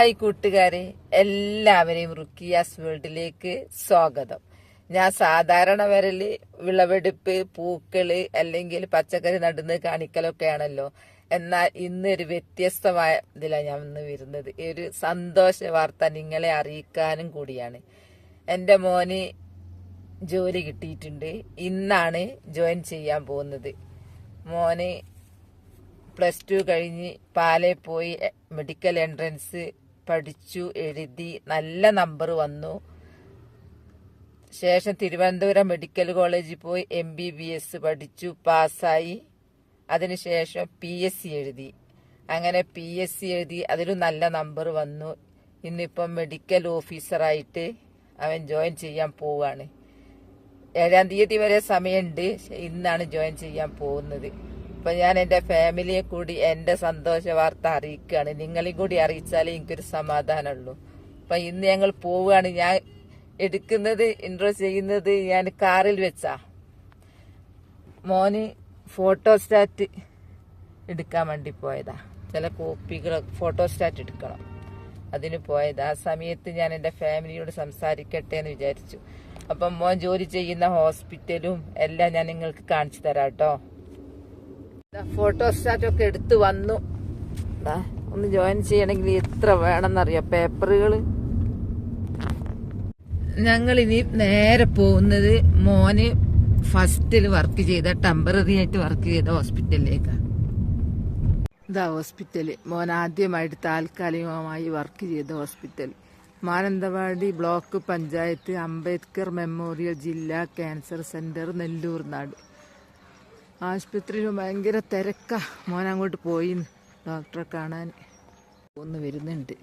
Hi കൂട്ടുകാരെ എല്ലാവരെയും റുക്കിയാസ് വേൾഡിലേക്ക് സ്വാഗതം. ഞാൻ സാധാരണ വരൽ വിളവെടുപ്പ് പൂക്കൾ അല്ലെങ്കിൽ പച്ചക്കറി നടന്ന് കാണിക്കലൊക്കെയാണല്ലോ എന്നാൽ ഇന്നൊരു വ്യത്യസ്തമായ ഇതിലാണ് ഞാൻ ഇന്ന് വരുന്നത്. ഒരു സന്തോഷ വാർത്ത നിങ്ങളെ അറിയിക്കാനും കൂടിയാണ്. എന്റെ മോന് ജോലി കിട്ടിയിട്ടുണ്ട്. ഇന്നാണ് ജോയിൻ ചെയ്യാൻ പോകുന്നത്. മോന് പ്ലസ് ടു കഴിഞ്ഞ് പാലെ പോയി മെഡിക്കൽ എൻട്രൻസ് പഠിച്ചു എഴുതി നല്ല നമ്പർ വന്നു. ശേഷം തിരുവനന്തപുരം മെഡിക്കൽ കോളേജിൽ പോയി എം ബി ബി എസ് പഠിച്ചു പാസ്സായി. അതിനുശേഷം പി എസ് സി എഴുതി. അങ്ങനെ പി എസ് സി എഴുതി അതിലും നല്ല നമ്പർ വന്നു. ഇന്നിപ്പം മെഡിക്കൽ ഓഫീസറായിട്ട് അവൻ ജോയിൻ ചെയ്യാൻ പോവുകയാണ് ഏഴാം തീയതി വരെ സമയമുണ്ട്. ഇന്നാണ് ജോയിൻ ചെയ്യാൻ പോകുന്നത്. അപ്പൊ ഞാൻ എന്റെ ഫാമിലിയെ കൂടി എന്റെ സന്തോഷ വാർത്ത അറിയിക്കുകയാണ്. നിങ്ങളെയും കൂടി അറിയിച്ചാലേ എനിക്കൊരു സമാധാനമുള്ളൂ. അപ്പൊ ഇന്ന് ഞങ്ങൾ പോവുകയാണ്. ഞാൻ എടുക്കുന്നത് ഇൻട്രോ ചെയ്യുന്നത് ഞാൻ കാറിൽ വെച്ചാ. മോന് ഫോട്ടോസ്റ്റാറ്റ് എടുക്കാൻ വേണ്ടി പോയതാ. ചില കോപ്പികൾ ഫോട്ടോസ്റ്റാറ്റ് എടുക്കണം. അതിന് പോയത്. ആ സമയത്ത് ഞാൻ എന്റെ ഫാമിലിയോട് സംസാരിക്കട്ടെ എന്ന് വിചാരിച്ചു. അപ്പം മോൻ ജോലി ചെയ്യുന്ന ഹോസ്പിറ്റലും എല്ലാം ഞാൻ നിങ്ങൾക്ക് കാണിച്ചു തരാം കേട്ടോ. ഫോട്ടോസ്റ്റാറ്റ് ഒക്കെ എടുത്തു വന്നു. ഒന്ന് ജോയിൻ ചെയ്യണമെങ്കിൽ എത്ര വേണമെന്നറിയാം? പേപ്പറുകൾ ഞങ്ങൾ ഇനി നേരെ പോകുന്നത് മോന് ഫസ്റ്റിൽ വർക്ക് ചെയ്ത ടെമ്പററി ആയിട്ട് വർക്ക് ചെയ്ത ഹോസ്പിറ്റലിലേക്കാണ് ഇതാ ഹോസ്പിറ്റൽ മോൻ ആദ്യമായിട്ട് താൽക്കാലികമായി വർക്ക് ചെയ്ത hospital Mananthavady block panchayat Ambedkar memorial ജില്ലാ ക്യാൻസർ സെന്റർ നെല്ലൂർ നാട് ആശുപത്രിയിൽ ഭയങ്കര തിരക്കാ. മോൻ അങ്ങോട്ട് പോയി ഡോക്ടറെ കാണാൻ. ഒന്ന് വരുന്നുണ്ട്.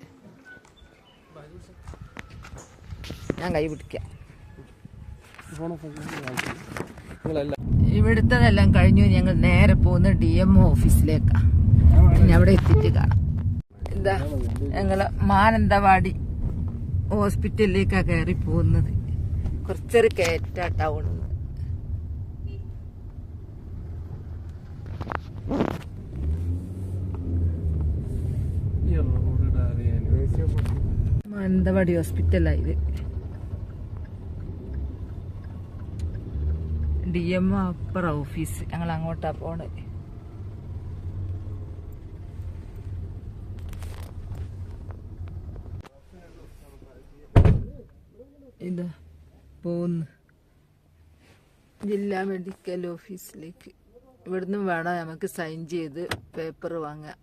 ഞാൻ കൈ പിടിക്കാം. ഇവിടുത്തതെല്ലാം കഴിഞ്ഞു. ഞങ്ങൾ നേരെ പോകുന്ന ഡി എം ഓഫീസിലേക്കാ ഇനി അവിടെ എത്തിയിട്ട് കാണാം. എന്താ ഞങ്ങൾ മാനന്തവാടി ഹോസ്പിറ്റലിലേക്കാണ് കയറി പോകുന്നത്. കുറച്ചൊരു കയറ്റ നിന്ന് ഹോസ്പിറ്റലാണ് ഇത് ഡി എം അപ്പർ ഓഫീസ് ഞങ്ങൾ അങ്ങോട്ടാണ് പോണത് ഇതാ പോന്ന് ജില്ലാ മെഡിക്കൽ ഓഫീസിലേക്ക് ഇവിടുന്ന് വേണം നമുക്ക് സൈൻ ചെയ്ത് പേപ്പർ വാങ്ങാം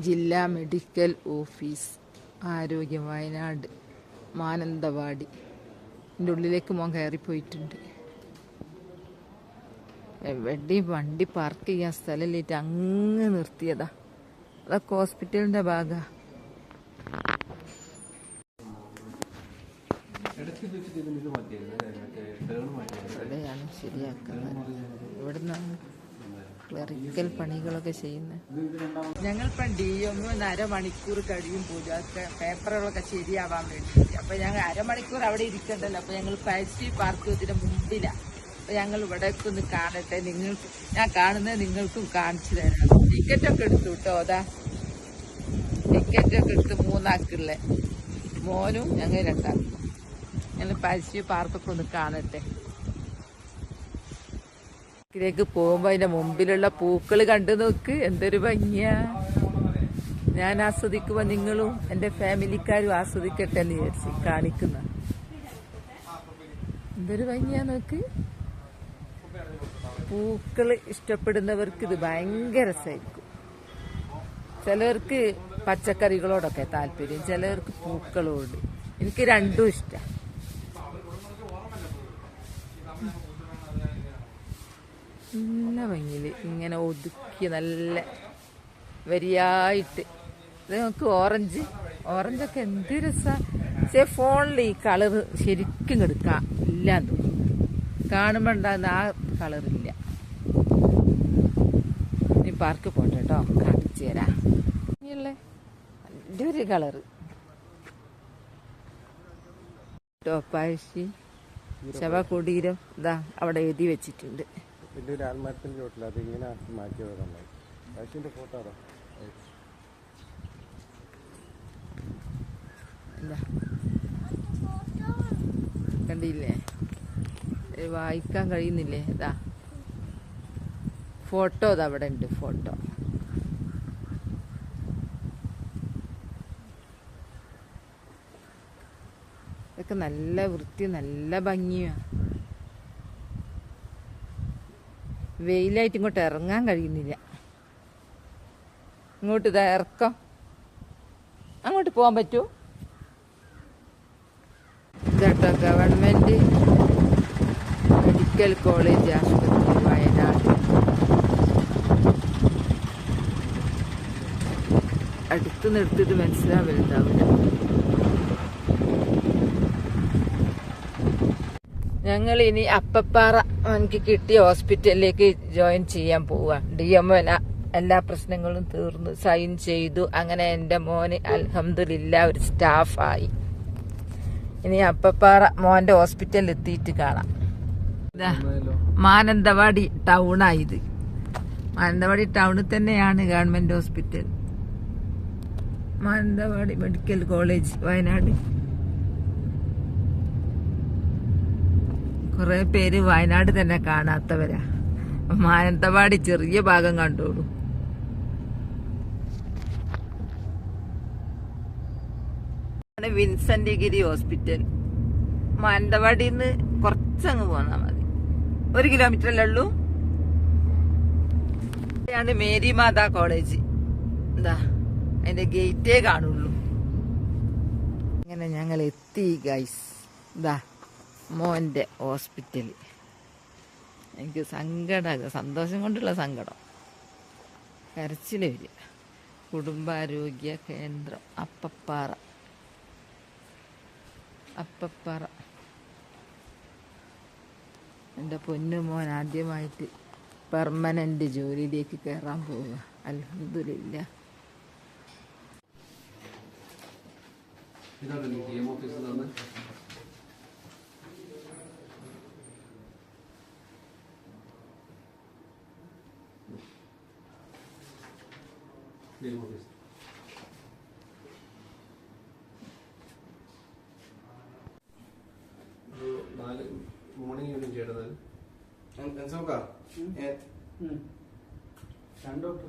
ജില്ലാ മെഡിക്കൽ ഓഫീസ് ആരോഗ്യം വയനാട് മാനന്തവാടി. എന്റെ ഉള്ളിലേക്ക് മോൻ കയറിപ്പോയിട്ടുണ്ട്. എവിടെ വണ്ടി പാർക്ക് ചെയ്യാൻ സ്ഥലമില്ലേറ്റ് അങ്ങ് നിർത്തിയതാ. അതൊക്കെ ഹോസ്പിറ്റലിന്റെ ഭാഗമാണ് ഇവിടെയാണ് ശരിയാക്കുന്നത്. ഇവിടുന്നാണ് ക്ലറിക്കൽ പണികളൊക്കെ ചെയ്യുന്നത് ഞങ്ങളിപ്പം ഡി എം അരമണിക്കൂർ കഴിയും പോലും അതൊക്കെ പേപ്പറുകളൊക്കെ ശരിയാവാൻ വേണ്ടി അപ്പൊ ഞങ്ങൾ അരമണിക്കൂർ അവിടെ ഇരിക്കണ്ടല്ലോ. അപ്പൊ ഞങ്ങൾ പാഴ്സി പാർക്ക് ഇതിന് മുമ്പിലാണ് അപ്പം ഞങ്ങൾ ഇവിടേക്ക് ഒന്ന് കാണട്ടെ. നിങ്ങൾ ഞാൻ കാണുന്നത് നിങ്ങൾക്കും കാണിച്ചു തരാം. ടിക്കറ്റൊക്കെ എടുത്തു കേട്ടോ അതാ ടിക്കറ്റൊക്കെ എടുത്ത് മൂന്നാക്കുള്ള മോനും ഞങ്ങൾ രണ്ടാക്കും ഞങ്ങൾ പാഴ്സി പാർക്കൊക്കെ ഒന്ന് കാണട്ടെ. ഇതിലേക്ക് പോകുമ്പോ അതിന്റെ മുമ്പിലുള്ള പൂക്കൾ കണ്ടു നോക്ക്. എന്തൊരു ഭംഗിയാ. ഞാൻ ആസ്വദിക്കുമ്പോ നിങ്ങളും എന്റെ ഫാമിലിക്കാരും ആസ്വദിക്കട്ടെ എന്ന് വിചാരിച്ച് കാണിക്കുന്ന. എന്തൊരു ഭംഗിയാ നോക്ക്. പൂക്കൾ ഇഷ്ടപ്പെടുന്നവർക്ക് ഇത് ഭയങ്കര രസമായിരിക്കും ചിലർക്ക് പച്ചക്കറികളോടൊക്കെ താല്പര്യം ചിലർക്ക് പൂക്കളോട്. എനിക്ക് രണ്ടും ഇഷ്ടം. നല്ല ഭംഗിയിൽ ഇങ്ങനെ ഒതുക്കി നല്ല വരിയായിട്ട്. ഇത് നമുക്ക് ഓറഞ്ച്. ഓറഞ്ചൊക്കെ എന്ത് രസ. പക്ഷേ ഫോണിൽ ഈ കളർ ശരിക്കും എടുക്കാം ഇല്ലാന്ന് എന്ന് ഉണ്ടാകുന്ന ആ കളറില്ല. നീ പാർക്ക് പോട്ടെ കേട്ടോ. കാണിച്ചു തരാം. എന്റെ ഒരു കളറ്. ടോപ്പാഴ്ചി ശവകുടീരം. ഇതാ അവിടെ എഴുതി വെച്ചിട്ടുണ്ട്. വലിയൊരു ആത്മാർത്ഥത്തിന്റെ ചോട്ടിൽ അത് ഇങ്ങനെ ആക്കി മാറ്റി വെക്കണം പശുവിന്റെ ഫോട്ടോ അതോ കണ്ടില്ലേ? വായിക്കാൻ കഴിയുന്നില്ലേ? ഇതാ. ഫോട്ടോ അത് അവിടെ ഉണ്ട് ഫോട്ടോ. ഇതൊക്കെ നല്ല വൃത്തി നല്ല ഭംഗിയാ. വെയിലായിട്ട് ഇങ്ങോട്ട് ഇറങ്ങാൻ കഴിയുന്നില്ല. ഇങ്ങോട്ട് ഇതാ ഇറക്കം. അങ്ങോട്ട് പോകാൻ പറ്റൂ. ഇതാട്ടോ ഗവൺമെന്റ് മെഡിക്കൽ കോളേജ് ആശുപത്രി വയനാട്. അടുത്ത് നിർത്തിയത് മനസ്സിലാവില്ലാവില്ല ഞങ്ങൾ ഇനി അപ്പപ്പാറ എനിക്ക് കിട്ടിയ ഹോസ്പിറ്റലിലേക്ക് ജോയിൻ ചെയ്യാൻ പോവാ. ഡി എം എല്ലാ പ്രശ്നങ്ങളും തീർന്നു സൈൻ ചെയ്തു. അങ്ങനെ എന്റെ മോന് അലഹമില്ല ഒരു സ്റ്റാഫായി ഇനി അപ്പപ്പാറ മോന്റെ ഹോസ്പിറ്റലിൽ എത്തിയിട്ട് കാണാം. മാനന്തവാടി ടൗണായത് മാനന്തവാടി ടൗണിൽ തന്നെയാണ് government hospital. Mananthavady medical college Wayanad. കുറെ പേര് വയനാട് തന്നെ കാണാത്തവരാ. മാനന്തവാടി ചെറിയ ഭാഗം കണ്ടോളൂ. ആണ് വിൻസെന്റ് ഗിരി ഹോസ്പിറ്റൽ. മാനന്തവാടിന്ന് കുറച്ചങ്ങ് പോന്നാ മതി. ഒരു കിലോമീറ്റർ അല്ലേ ഉള്ളൂ? ാണ് മേരി മാതാ കോളേജ്. എന്താ? അതിന്റെ ഗേറ്റേ കാണുള്ളൂ. അങ്ങനെ ഞങ്ങൾ എത്തി ഗൈസ് ഇതാ. മോന്റെ ഹോസ്പിറ്റൽ. എനിക്ക് സങ്കടം സന്തോഷം കൊണ്ടുള്ള സങ്കടം. കരച്ചിൽ വരിക. കുടുംബാരോഗ്യ കേന്ദ്രം അപ്പപ്പാറ. അപ്പപ്പാറ. എന്റെ പൊന്നു മോൻ ആദ്യമായിട്ട് പെർമനന്റ് ജോലിയിലേക്ക് കയറാൻ പോവുക. അലഹദില്ല ഇതാണ് എം ഓഫീസിൽ നിന്ന് എം ഓഫീസ് ഒരു നാല് മോർണിംഗ് ഈവനിങ് ചെയ്യേണ്ടത് എന്സോക്ക രണ്ടോട്ടോ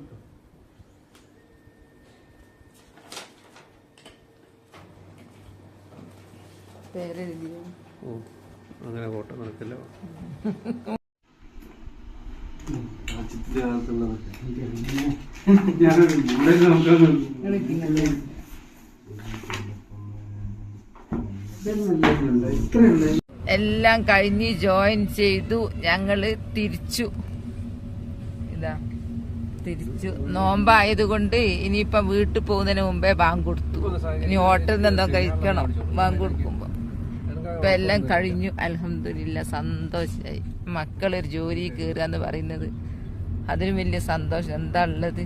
അങ്ങനെ ഫോട്ടോ നടക്കില്ല എല്ലാം കഴിഞ്ഞ് ജോയിൻ ചെയ്തു. ഞങ്ങൾ തിരിച്ചു. ഇതാ. തിരിച്ചു. നോമ്പായതുകൊണ്ട് ഇനിയിപ്പൊ വീട്ടിൽ പോകുന്നതിന് മുമ്പേ ബാങ്ക് കൊടുത്തു. ഇനി ഹോട്ടലിൽ നിന്ന് എന്തോ കഴിക്കണം. ബാങ്ക് കൊടുക്കുമ്പോ. ഇപ്പൊ എല്ലാം കഴിഞ്ഞു. അലഹമില്ല സന്തോഷായി. മക്കളൊരു ജോലി കയറുക എന്ന് പറയുന്നത് അതിനും വലിയ സന്തോഷം. എന്താ ഉള്ളത്?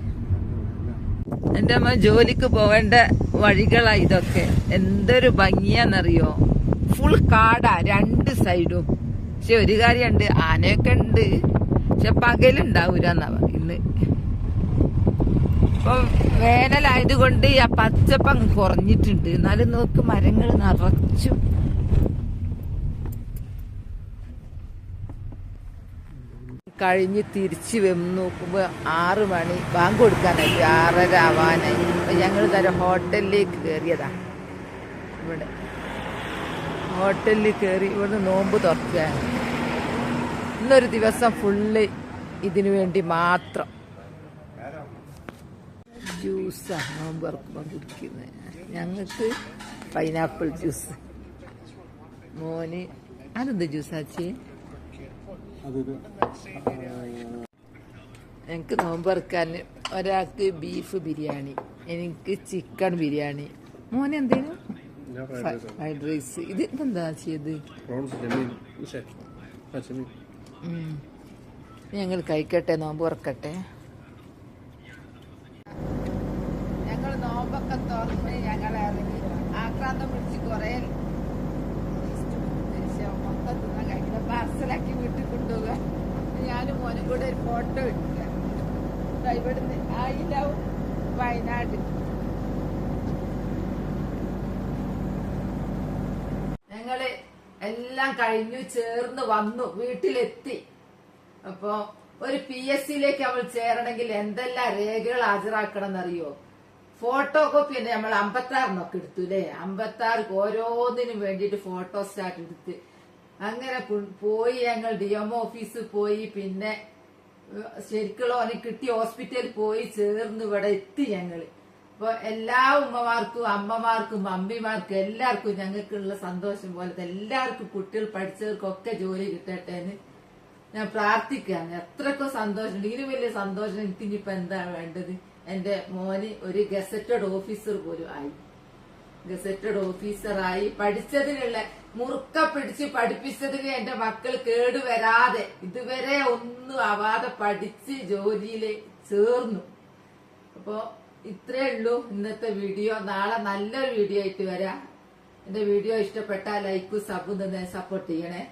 എന്റെ അമ്മ ജോലിക്ക് പോകേണ്ട വഴികളാ ഇതൊക്കെ. എന്തൊരു ഭംഗിയാന്നറിയോ? ഫുൾ കാടാ രണ്ട് സൈഡും പക്ഷെ ഒരു കാര്യമുണ്ട് ആനയൊക്കെ ഉണ്ട് പക്ഷെ പകലുണ്ടാവൂരാന്ന ഇന്ന്. ഇപ്പൊ വേനലായതുകൊണ്ട് ആ പച്ചപ്പ് അങ്ങ് കുറഞ്ഞിട്ടുണ്ട്. എന്നാലും നോക്ക് മരങ്ങൾ നിറച്ചു. കഴിഞ്ഞ് തിരിച്ച് വന്ന് നോക്കുമ്പോൾ ആറ് മണി. ബാങ്ക് കൊടുക്കാനായി ആറര ആവാനായി. ഞങ്ങൾ തരം ഹോട്ടലിലേക്ക് കയറിയതാ ഇവിടെ. ഹോട്ടലിൽ കയറി ഇവിടുന്ന് നോമ്പ് തുറക്കുകയാണ് ഇന്നൊരു ദിവസം ഫുള്ള് ഇതിനു വേണ്ടി മാത്രം. ജ്യൂസാണ് നോമ്പ് തുറക്കുമ്പോൾ കുടിക്കുന്നത്. ഞങ്ങൾക്ക് പൈനാപ്പിൾ ജ്യൂസ് മോന് അതെന്ത് ജ്യൂസാച്ചി എനിക്ക് നോമ്പ് തുറക്കാൻ ഒരാൾക്ക് ബീഫ് ബിരിയാണി എനിക്ക് ചിക്കൻ ബിരിയാണി. മോന് എന്തേലും ഫ്രൈഡ് റൈസ് ഇത് എന്താ ചെയ്ത് ഞങ്ങൾ കഴിക്കട്ടെ നോമ്പ് ഉറക്കട്ടെ ഞങ്ങൾ നോമ്പൊക്കെ തുറന്ന് ഞങ്ങൾ ഇറങ്ങി ആക്രാന്തം പിടിച്ച് കുറെ പാർസലാക്കി വീട്ടിൽ കൊണ്ടുപോകുക ഞാനും മോനും കൂടെ ഒരു ഫോട്ടോ എടുക്കുക ദാ ഇവിടുന്ന് ആയില്ലാവും വയനാട് എല്ലാം കഴിഞ്ഞു ചേർന്ന് വന്നു വീട്ടിലെത്തി. അപ്പോ ഒരു പി എസ് സിയിലേക്ക് നമ്മൾ ചേരണമെങ്കിൽ എന്തെല്ലാം രേഖകൾ ഹാജരാക്കണം എന്നറിയോ ഫോട്ടോ കോപ്പി തന്നെ നമ്മൾ അമ്പത്താറിനൊക്കെ എടുത്തു അല്ലേ അമ്പത്താറ് ഓരോന്നിനും വേണ്ടിയിട്ട് ഫോട്ടോ സ്റ്റാറ്റ് എടുത്ത്. അങ്ങനെ പോയി ഞങ്ങൾ ഡി എം ഓഫീസിൽ പോയി പിന്നെ ശരിക്കുള്ള ഓനെ കിട്ടിയ ഹോസ്പിറ്റലിൽ പോയി ചേർന്ന് ഇവിടെ എത്തി ഞങ്ങൾ. അപ്പൊ എല്ലാ ഉമ്മമാർക്കും അമ്മമാർക്കും അമ്മിമാർക്കും എല്ലാവർക്കും ഞങ്ങൾക്കുള്ള സന്തോഷം പോലെ എല്ലാവർക്കും കുട്ടികൾ പഠിച്ചവർക്കൊക്കെ ജോലി കിട്ടട്ടെ എന്ന് ഞാൻ പ്രാർത്ഥിക്കുകയാണ്. എത്രയൊക്കെ സന്തോഷം ഇതിന് വലിയ സന്തോഷം എനിക്ക് ഇനിയിപ്പൊ എന്താ വേണ്ടത്? എന്റെ മോന് ഒരു ഗസറ്റഡ് ഓഫീസർ പോലും ആയി. ഗസറ്റഡ് ഓഫീസറായി പഠിച്ചതിനുള്ള മുറുക്ക പിടിച്ച് പഠിപ്പിച്ചതിന് എന്റെ മക്കൾ കേടുവരാതെ ഇതുവരെ ഒന്നും ആവാതെ പഠിച്ച് ജോലിയിൽ ചേർന്നു. അപ്പോ ഇത്രേ ഉള്ളൂ ഇന്നത്തെ വീഡിയോ. നാളെ നല്ലൊരു വീഡിയോ ആയിട്ട് വരാം. എന്റെ വീഡിയോ ഇഷ്ടപ്പെട്ടാൽ ലൈക്കും സബും തന്നെ സപ്പോർട്ട് ചെയ്യണേ.